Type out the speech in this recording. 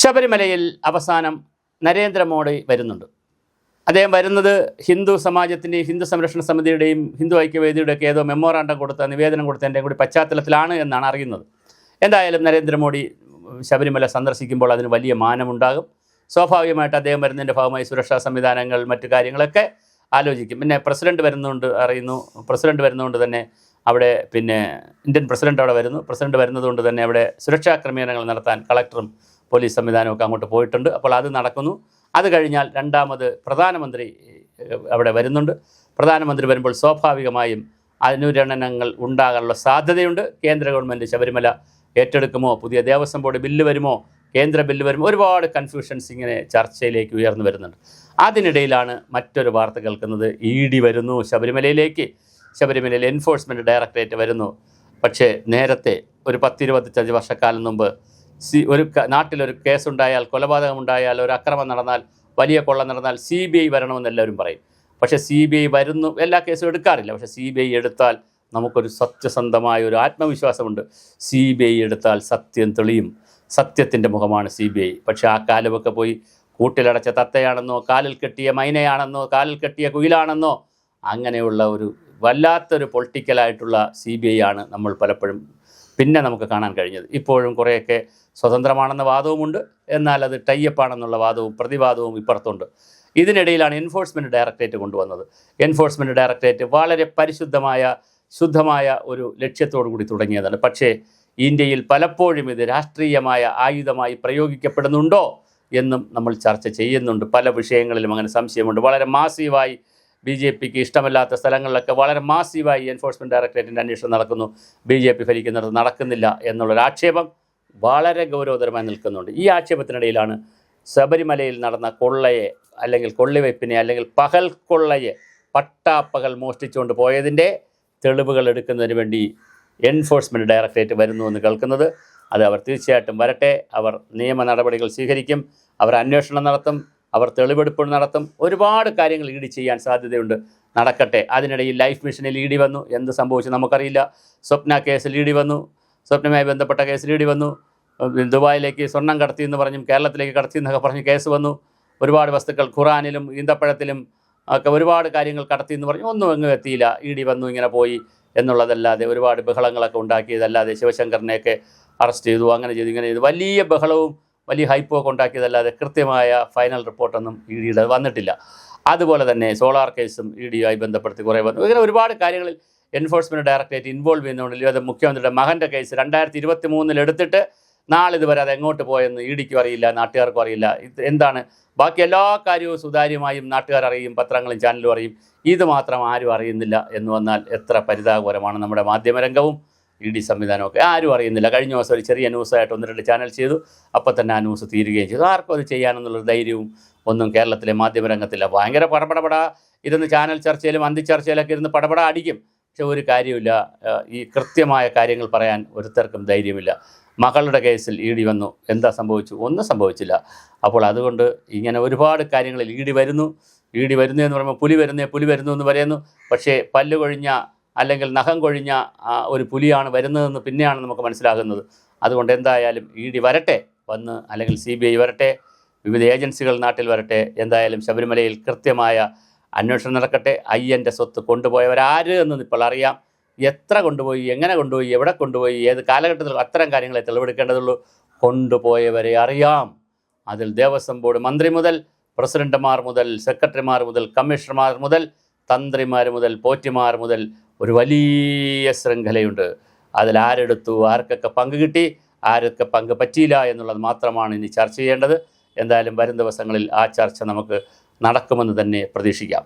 ശബരിമലയിൽ അവസാനം നരേന്ദ്രമോദി വരുന്നുണ്ട്. അദ്ദേഹം വരുന്നത് ഹിന്ദു സമാജത്തിന്റെയും ഹിന്ദു സംരക്ഷണ സമിതിയുടെയും ഹിന്ദു ഐക്യവേദിയുടെയൊക്കെ ഏതോ മെമ്മോറാണ്ടം കൊടുത്ത നിവേദനം കൊടുത്തതിന്റെ കൂടി പശ്ചാത്തലത്തിലാണ് എന്നാണ് അറിയുന്നത്. എന്തായാലും നരേന്ദ്രമോദി ശബരിമല സന്ദർശിക്കുമ്പോൾ അതിന് വലിയ മാനമുണ്ടാകും. സ്വാഭാവികമായിട്ട് അദ്ദേഹം വരുന്നതിന്റെ ഭാഗമായി സുരക്ഷാ സംവിധാനങ്ങൾ മറ്റു കാര്യങ്ങളൊക്കെ ആലോചിക്കും. പിന്നെ പ്രസിഡന്റ് വരുന്നതുകൊണ്ട് അറിയുന്നു പ്രസിഡന്റ് വരുന്നതുകൊണ്ട് തന്നെ അവിടെ പിന്നെ ഇന്ത്യൻ പ്രസിഡന്റ് അവിടെ വരുന്നു. പ്രസിഡന്റ് വരുന്നതുകൊണ്ട് തന്നെ അവിടെ സുരക്ഷാ ക്രമീകരണങ്ങൾ നടത്താൻ കളക്ടറും പോലീസ് സംവിധാനമൊക്കെ അങ്ങോട്ട് പോയിട്ടുണ്ട്. അപ്പോൾ അത് നടക്കുന്നു. അത് കഴിഞ്ഞാൽ രണ്ടാമത് പ്രധാനമന്ത്രി അവിടെ വരുന്നുണ്ട്. പ്രധാനമന്ത്രി വരുമ്പോൾ സ്വാഭാവികമായും അനുരണനങ്ങൾ ഉണ്ടാകാനുള്ള സാധ്യതയുണ്ട്. കേന്ദ്ര ഗവൺമെന്റ് ശബരിമല ഏറ്റെടുക്കുമോ? പുതിയ ദേവസ്വം ബോർഡ് ബില്ല് വരുമോ? കേന്ദ്ര ബില്ല് വരുമോ? ഒരുപാട് കൺഫ്യൂഷൻസ് ഇങ്ങനെ ചർച്ചയിലേക്ക് ഉയർന്നു വരുന്നുണ്ട്. അതിനിടയിലാണ് മറ്റൊരു വാർത്ത കേൾക്കുന്നത്. ഇ ഡി വരുന്നു ശബരിമലയിലേക്ക്. ശബരിമലയിൽ എൻഫോഴ്സ്മെന്റ് ഡയറക്ടറേറ്റ് വരുന്നു. പക്ഷേ നേരത്തെ ഒരു പത്തിരുപത്തഞ്ച് വർഷക്കാലം മുമ്പ് സി ഒരു നാട്ടിലൊരു കേസുണ്ടായാൽ കൊലപാതകമുണ്ടായാൽ ഒരു അക്രമം നടന്നാൽ വലിയ കൊള്ള നടന്നാൽ സി ബി ഐ വരണമെന്ന് എല്ലാവരും പറയും. പക്ഷേ സി ബി ഐ വരുന്നു എല്ലാ കേസും എടുക്കാറില്ല. പക്ഷേ സി ബി ഐ എടുത്താൽ നമുക്കൊരു സത്യസന്ധമായ ഒരു ആത്മവിശ്വാസമുണ്ട്. സി ബി ഐ എടുത്താൽ സത്യം തെളിയും. സത്യത്തിന്റെ മുഖമാണ് സി ബി ഐ. പക്ഷേ ആ കാലമൊക്കെ പോയി കൂട്ടിലടച്ച തത്തയാണെന്നോ കാലിൽ കെട്ടിയ മൈനയാണെന്നോ കാലിൽ കെട്ടിയ കുയിലാണെന്നോ അങ്ങനെയുള്ള ഒരു വല്ലാത്തൊരു പൊളിറ്റിക്കലായിട്ടുള്ള സി ബി ഐ ആണ് നമ്മൾ പലപ്പോഴും പിന്നെ നമുക്ക് കാണാൻ കഴിഞ്ഞത്. ഇപ്പോഴും കുറേയൊക്കെ സ്വതന്ത്രമാണെന്ന വാദവുമുണ്ട്. എന്നാൽ അത് ടൈയപ്പാണെന്നുള്ള വാദവും പ്രതിവാദവും ഇപ്പുറത്തുണ്ട്. ഇതിനിടയിലാണ് എൻഫോഴ്സ്മെന്റ് ഡയറക്ടറേറ്റ് കൊണ്ടുവന്നത്. എൻഫോഴ്സ്മെന്റ് ഡയറക്ടറേറ്റ് വളരെ പരിശുദ്ധമായ ശുദ്ധമായ ഒരു ലക്ഷ്യത്തോടു കൂടി തുടങ്ങിയതാണ്. പക്ഷേ ഇന്ത്യയിൽ പലപ്പോഴും ഇത് രാഷ്ട്രീയമായ ആയുധമായി പ്രയോഗിക്കപ്പെടുന്നുണ്ടോ എന്നും നമ്മൾ ചർച്ച ചെയ്യുന്നുണ്ട്. പല വിഷയങ്ങളിലും അങ്ങനെ സംശയമുണ്ട്. വളരെ മാസീവായി ബി ജെ പിക്ക് ഇഷ്ടമല്ലാത്ത സ്ഥലങ്ങളിലൊക്കെ വളരെ മാസീവായി എൻഫോഴ്സ്മെന്റ് ഡയറക്ടറേറ്റിന്റെ അന്വേഷണം നടക്കുന്നു. ബി ജെ പി ഭരിക്കുന്നിടത്ത് നടക്കുന്നില്ല എന്നുള്ളൊരു ആക്ഷേപം വളരെ ഗൗരവതരമായി നിൽക്കുന്നുണ്ട്. ഈ ആക്ഷേപത്തിനിടയിലാണ് ശബരിമലയിൽ നടന്ന കൊള്ളയെ അല്ലെങ്കിൽ കൊള്ളിവയ്പ്പിനെ അല്ലെങ്കിൽ പകൽ കൊള്ളയെ പട്ടാപ്പകൽ മോഷ്ടിച്ചുകൊണ്ട് പോയതിന്റെ തെളിവുകൾ എടുക്കുന്നതിന് വേണ്ടി എൻഫോഴ്സ്മെന്റ് ഡയറക്ടറേറ്റ് വരുന്നു എന്ന് കേൾക്കുന്നത്. അത് അവർ തീർച്ചയായിട്ടും വരട്ടെ. അവർ നിയമ നടപടികൾ സ്വീകരിക്കും. അവർ അന്വേഷണം നടത്തും. അവർ തെളിവെടുപ്പ് നടത്തും. ഒരുപാട് കാര്യങ്ങൾ ഇ ഡി ചെയ്യാൻ സാധ്യതയുണ്ട്. നടക്കട്ടെ. അതിനിടയിൽ ലൈഫ് മിഷനിൽ ഇ ഡി വന്നു. എന്ത് സംഭവിച്ചു നമുക്കറിയില്ല. സ്വപ്ന കേസിൽ ഇ ഡി വന്നു. സ്വപ്നമായി ബന്ധപ്പെട്ട കേസിൽ ഇ ഡി വന്നു. ദുബായിലേക്ക് സ്വർണം കടത്തി എന്ന് പറഞ്ഞും കേരളത്തിലേക്ക് കടത്തി എന്നൊക്കെ പറഞ്ഞ് കേസ് വന്നു. ഒരുപാട് വസ്തുക്കൾ ഖുറാനിലും ഈന്തപ്പഴത്തിലും ഒക്കെ ഒരുപാട് കാര്യങ്ങൾ കടത്തി എന്ന് പറഞ്ഞു ഒന്നും എങ്ങും എത്തിയില്ല. ഇ ഡി വന്നു ഇങ്ങനെ പോയി എന്നുള്ളതല്ലാതെ ഒരുപാട് ബഹളങ്ങളൊക്കെ ഉണ്ടാക്കിയതല്ലാതെ ശിവശങ്കറിനെയൊക്കെ അറസ്റ്റ് ചെയ്തു അങ്ങനെ ചെയ്തു ഇങ്ങനെ ചെയ്തു. വലിയ ബഹളവും വലിയ ഹൈപ്പ് ഒക്കെ ഉണ്ടാക്കിയതല്ലാതെ കൃത്യമായ ഫൈനൽ റിപ്പോർട്ടൊന്നും ഇ ഡിയുടെ വന്നിട്ടില്ല. അതുപോലെ തന്നെ സോളാർ കേസും ഇ ഡിയുമായി ബന്ധപ്പെടുത്തി കുറേ വന്നു. ഇങ്ങനെ ഒരുപാട് കാര്യങ്ങളിൽ എൻഫോഴ്സ്മെന്റ് ഡയറക്ടറേറ്റ് ഇൻവോൾവ് ചെയ്യുന്നുണ്ടല്ലോ. അത് മുഖ്യമന്ത്രിയുടെ മകന്റെ കേസ് രണ്ടായിരത്തി ഇരുപത്തി മൂന്നിൽ എടുത്തിട്ട് നാളിതുവരെ അത് എങ്ങോട്ട് പോയെന്ന് ഇ ഡിക്കും അറിയില്ല നാട്ടുകാർക്കും അറിയില്ല. ഇത് എന്താണ്? ബാക്കി എല്ലാ കാര്യവും സുതാര്യമായും നാട്ടുകാർ അറിയും പത്രങ്ങളും ചാനലും അറിയും. ഇത് മാത്രം ആരും അറിയുന്നില്ല എന്ന് വന്നാൽ എത്ര പരിതാപകരമാണ് നമ്മുടെ മാധ്യമരംഗവും. E D സംവിധാനമൊക്കെ. ആരും അറിയുന്നില്ല. കഴിഞ്ഞ ദിവസം ഒരു ചെറിയ ന്യൂസായിട്ട് ഒന്ന് രണ്ട് ചാനൽ ചെയ്തു. അപ്പോൾ തന്നെ ആ ന്യൂസ് തീരുകയും ചെയ്തു. ആർക്കും അത് ചെയ്യാനെന്നുള്ളൊരു ധൈര്യവും ഒന്നും കേരളത്തിലെ മാധ്യമരംഗത്തില്ല. ഭയങ്കര പടപടപട. ഇരുന്ന് ചാനൽ ചർച്ചയിലും അന്തിച്ചർച്ചയിലൊക്കെ ഇരുന്ന് പടപട അടിക്കും. പക്ഷെ ഒരു കാര്യമില്ല ഈ കൃത്യമായ കാര്യങ്ങൾ പറയാൻ ഒരുത്തർക്കും ധൈര്യമില്ല. മകളുടെ കേസിൽ ഇ ഡി വന്നു. എന്താ സംഭവിച്ചു? ഒന്നും സംഭവിച്ചില്ല. അപ്പോൾ അതുകൊണ്ട് ഇങ്ങനെ ഒരുപാട് കാര്യങ്ങളിൽ ഇ ഡി വരുന്നു. ഇ ഡി വരുന്നു എന്ന് പറയുമ്പോൾ പുലി വരുന്നേ പുലി വരുന്നു എന്ന് പറയുന്നു. പക്ഷേ പല്ല് കൊഴിഞ്ഞ അല്ലെങ്കിൽ നഖം കൊഴിഞ്ഞ ഒരു പുലിയാണ് വരുന്നതെന്ന് പിന്നെയാണ് നമുക്ക് മനസ്സിലാകുന്നത്. അതുകൊണ്ട് എന്തായാലും ഇ ഡി വരട്ടെ വന്ന് അല്ലെങ്കിൽ സി ബി ഐ വരട്ടെ വിവിധ ഏജൻസികൾ നാട്ടിൽ വരട്ടെ എന്തായാലും ശബരിമലയിൽ കൃത്യമായ അന്വേഷണം നടക്കട്ടെ അയ്യന്റെ സ്വത്ത് കൊണ്ടുപോയവരാര് എന്ന് ഇപ്പോൾ അറിയാം. എത്ര കൊണ്ടുപോയി എങ്ങനെ കൊണ്ടുപോയി എവിടെ കൊണ്ടുപോയി ഏത് കാലഘട്ടത്തിൽ അത്തരം കാര്യങ്ങളെ തെളിവെടുക്കേണ്ടതുള്ളൂ കൊണ്ടുപോയവരെ അറിയാം. അതിൽ ദേവസ്വം ബോർഡ് മന്ത്രി മുതൽ പ്രസിഡന്റുമാർ മുതൽ സെക്രട്ടറിമാർ മുതൽ കമ്മീഷണർമാർ മുതൽ തന്ത്രിമാർ മുതൽ പോറ്റിമാർ മുതൽ ഒരു വലിയ ശൃംഖലയുണ്ട്. അതിൽ ആരെടുത്തു ആർക്കൊക്കെ പങ്ക് കിട്ടി ആരൊക്കെ പങ്ക് പറ്റിയില്ല എന്നുള്ളത് മാത്രമാണ് ഇനി ചർച്ച ചെയ്യേണ്ടത്. എന്തായാലും വരും ദിവസങ്ങളിൽ ആ ചർച്ച നമുക്ക് നടക്കുമെന്ന് തന്നെ പ്രതീക്ഷിക്കാം.